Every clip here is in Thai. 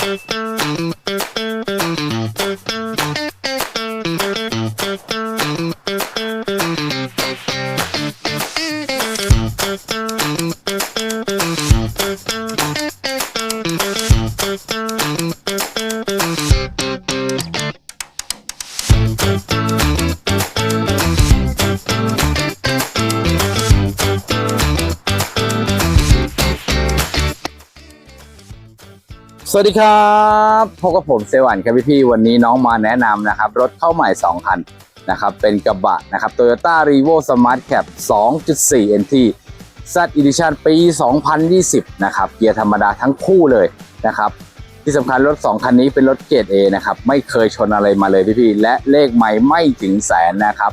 Thank you. สวัสดีครับพบกับผมเซวันครับพี่พี่ๆวันนี้น้องมาแนะนำนะครับ รถเข้าใหม่ 2 คันนะครับเป็นกระบะนะครับ Toyota r e v o Smart Cap 2.4 NT Z Edition ปี 2020 นะครับ เกียร์ธรรมดาทั้งคู่เลยนะครับ ที่สำคัญรถ 2 คันนี้เป็นรถเกรด A นะครับ ไม่เคยชนอะไรมาเลยพี่พี่ๆและเลขไม่ไม่ถึงแสนนะครับ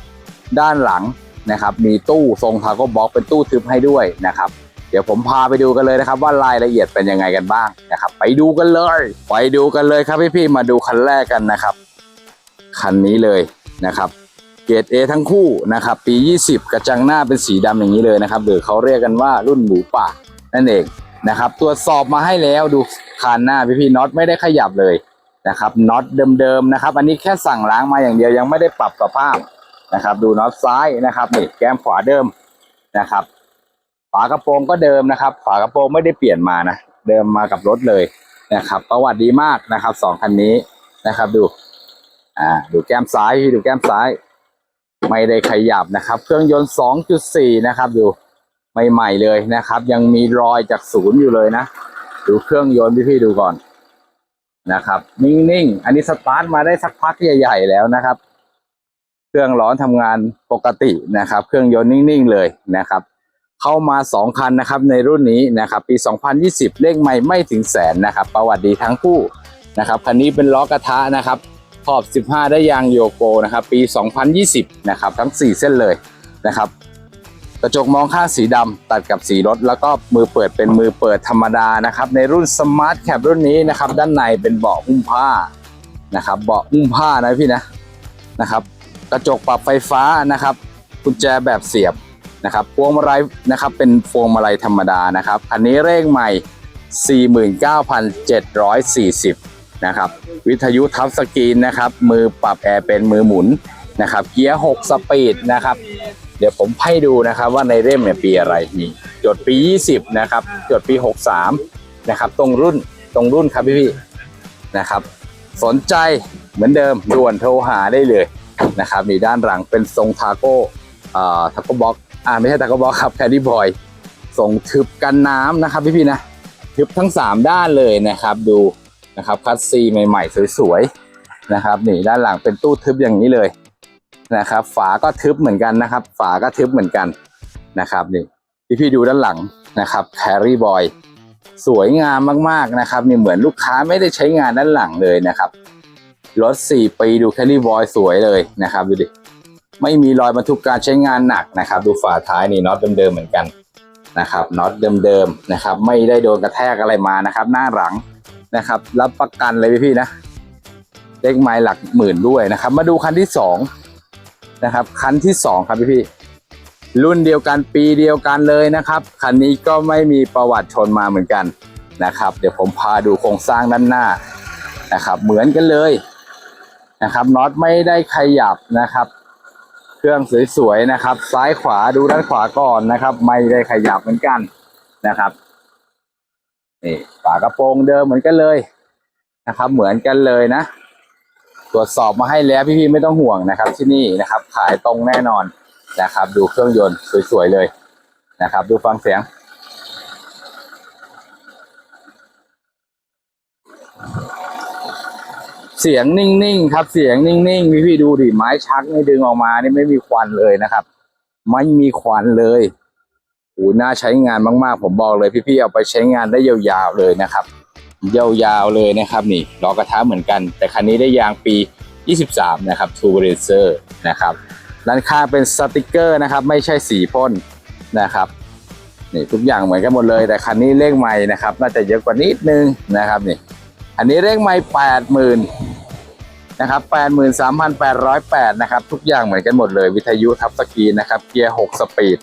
ด้านหลังนะครับมีตู้ทรงทาโก้บ็อกเป็นตู้ทึบให้ด้วยนะครับ เดี๋ยวผมพาไปดูกันเลยนะครับว่ารายละเอียดเป็นยังไงกันบ้างนะครับ ไปดูกันเลย ไปดูกันเลยครับพี่ๆมาดูคันแรกกันนะครับ คันนี้เลยนะครับเกรด A ทั้งคู่นะครับปี 20 กระจังหน้าเป็นสีดำอย่างนี้เลยนะครับหรือเขาเรียกกันว่ารุ่นหมูป่านั่นเองนะครับตรวจสอบมาให้แล้วดูคานหน้าพี่ๆน็อตไม่ได้ขยับเลยนะครับน็อตเดิมๆนะครับ อันนี้แค่สั่งล้างมาอย่างเดียวยังไม่ได้ปรับสภาพนะครับ ดูน็อตซ้ายนะครับนี่แก้มขวาเดิมนะครับ ฝากระโปรงก็เดิมนะครับ ฝากระโปรงไม่ได้เปลี่ยนมานะ เดิมมากับรถเลยนะครับ ประวัติดีมากนะครับสองคันนี้นะครับดู อ่า ดูแก้มซ้ายพี่ดูแก้มซ้าย ไม่ได้ขยับนะครับ เครื่องยนต์ 2.4 นะครับดูใหม่ๆเลยนะครับ ยังมีรอยจากศูนย์อยู่เลยนะ ดูเครื่องยนต์พี่พี่ดูก่อนนะครับ นิ่งๆ อันนี้สตาร์ทมาได้สักพักใหญ่ๆแล้วนะครับ เครื่องร้อนทำงานปกตินะครับ เครื่องยนต์นิ่งๆเลยนะครับ เข้ามา 2 คันนะครับในรุ่นนี้นะครับปี 2020 เลขใหม่ไม่ถึงแสนนะครับ ประวัติดีทั้งคู่นะครับคันนี้เป็นล้อกระทะนะครับขอบ 15 ได้ยางโยโกนะครับปี 2020 นะครับทั้ง 4 เส้นเลยนะครับกระจกมองข้างสีดำตัดกับสีรถ แล้วก็มือเปิดเป็นมือเปิดธรรมดานะครับ ในรุ่น Smart Cap รุ่นนี้นะครับ ด้านในเป็นเบาะหุ้มผ้านะครับเบาะหุ้มผ้านะพี่นะนะครับ กระจกปรับไฟฟ้านะครับกุญแจแบบเสียบ นะครับพวงมาลัยนะครับเป็นพวงมาลัยธรรมดานะครับคันนี้เลขใหม่ 49,740นะครับวิทยุทับสกรีนนะครับมือปรับแอร์เป็นมือหมุนนะครับเกียร์ 6 สปีดนะครับเดี๋ยวผมให้ดูนะครับว่าในเล่มเนี่ยปีอะไรนี่จดปี 20นะครับจดปี 63นะครับตรงรุ่นตรงรุ่นครับพี่ๆนะครับ สนใจเหมือนเดิมด่วนโทรหาได้เลยนะครับมีด้านหลังเป็นทรงทาโก้ ทาโก้บ็อกอ่าไม่ใช่ทาโก้บ็อกครับแคดดี้บอยส่งทึบกันน้ำนะครับพี่ๆนะทึบทั้ง 3 ด้านเลยนะครับ ดูนะครับคัสซีใหม่ๆสวยๆนะครับนี่ด้านหลังเป็นตู้ทึบอย่างนี้เลยนะครับ ฝาก็ทึบเหมือนกันนะครับ ฝาก็ทึบเหมือนกันนะครับนี่พี่ๆดูด้านหลังนะครับแครี่บอยสวยงามมากๆนะครับนี่เหมือนลูกค้าไม่ได้ใช้งานด้านหลังเลยนะครับรถ4ปีดูแครี่บอยสวยเลยนะครับดูดิ ไม่มีรอยบรรทุกการใช้งานหนักนะครับ ดูฝาท้ายนี่น็อตเดิมๆเหมือนกันนะครับน็อตเดิมๆนะครับ ไม่ได้โดนกระแทกอะไรมานะครับ หน้าหลังนะครับ รับประกันเลยพี่นะเลขไม้หลักหมื่นด้วยนะครับ มาดูคันที่สองนะครับ คันที่สองครับพี่ๆรุ่นเดียวกันปีเดียวกันเลยนะครับ คันนี้ก็ไม่มีประวัติชนมาเหมือนกันนะครับ เดี๋ยวผมพาดูโครงสร้างด้านหน้านะครับ เหมือนกันเลยนะครับน็อตไม่ได้ขยับนะครับ เครื่องสวยๆนะครับ ซ้ายขวาดูด้านขวาก่อนนะครับ ไม่ได้ขยับเหมือนกันนะครับนี่ฝากระโปรงเดิมเหมือนกันเลยนะครับ เหมือนกันเลยนะ ตรวจสอบมาให้แล้วพี่ๆไม่ต้องห่วงนะครับ ที่นี่นะครับ ขายตรงแน่นอนนะครับ ดูเครื่องยนต์สวยๆเลยนะครับ ดูฟังเสียง เสียงนิ่งๆครับ เสียงนิ่งๆพี่พี่ๆดูดิไม้ชักนี่ดึงออกมานี่ไม่มีควันเลยนะครับ ไม่มีควันเลยโอ้น่าใช้งานมากๆ ผมบอกเลยพี่ๆเอาไปใช้งานได้ยาวๆเลยนะครับ ยาวๆเลยนะครับ นี่ล้อกระทะเหมือนกัน แต่คันนี้ได้ยางปี 23 นะครับ t o r a c e r นะครับด้านข้างเป็นสติกเกอร์นะครับ ไม่ใช่สีพ่นนะครับนี่ทุกอย่างเหมือนกันหมดเลย แต่คันนี้เลขไม่นะครับ น่าจะเยอะกว่านิดนึงนะครับนี่ อันนี้เลขไม่แปดหมื่นนะครับแปดหมื่นสามพันแปดร้อยแปดนะครับ ทุกอย่างเหมือนกันหมดเลยวิทยุทับสกีนะครับเกียร์หกสปีด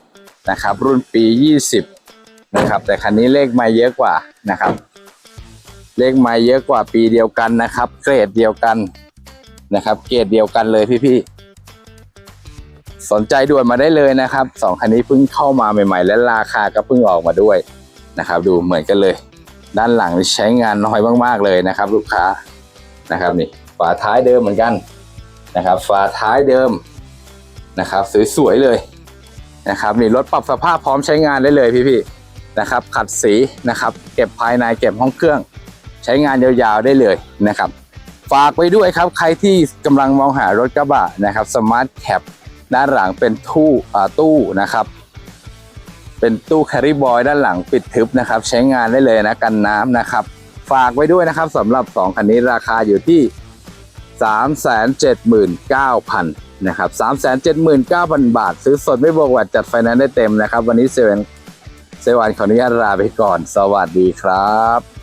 นะครับรุ่นปียี่สิบนะครับแต่คันนี้เลขไม่เยอะกว่านะครับ เลขไม้เยอะกว่าปีเดียวกันนะครับ เกรดเดียวกันนะครับ เกรดเดียวกันเลยพี่ๆสนใจด่วนมาได้เลยนะครับสองคันนี้เพิ่งเข้ามาใหม่ ๆ และราคาก็เพิ่งออกมาด้วยนะครับ ดูเหมือนกันเลย ด้านหลังใช้งานน้อยมากๆเลยนะครับ ลูกค้านะครับนี่ฝาท้ายเดิมเหมือนกันนะครับฝาท้ายเดิมนะครับ สวยๆเลยนะครับนี่รถปรับสภาพพร้อมใช้งานได้เลยพี่ๆนะครับ ขัดสีนะครับ เก็บภายในเก็บห้องเครื่อง ใช้งานยาวๆได้เลยนะครับ ฝากไว้ด้วยครับใครที่กำลังมองหารถกระบะนะครับสมาร์ทแคปด้านหลังเป็นทู่อ่าตู้นะครับ เป็นตู้แคริบอยด้านหลังปิดทึบนะครับ ใช้งานได้เลยนะกันน้ำนะครับ ฝากไว้ด้วยนะครับสำหรับ 2 คันนี้ราคาอยู่ที่ 379,000นะครับ379,000 บาท ซื้อสดไม่บวกแวดจัดไฟแนนซ์ได้เต็มนะครับ วันนี้เซเว่นเซวันขออนุญาตลาไปก่อน สวัสดีครับ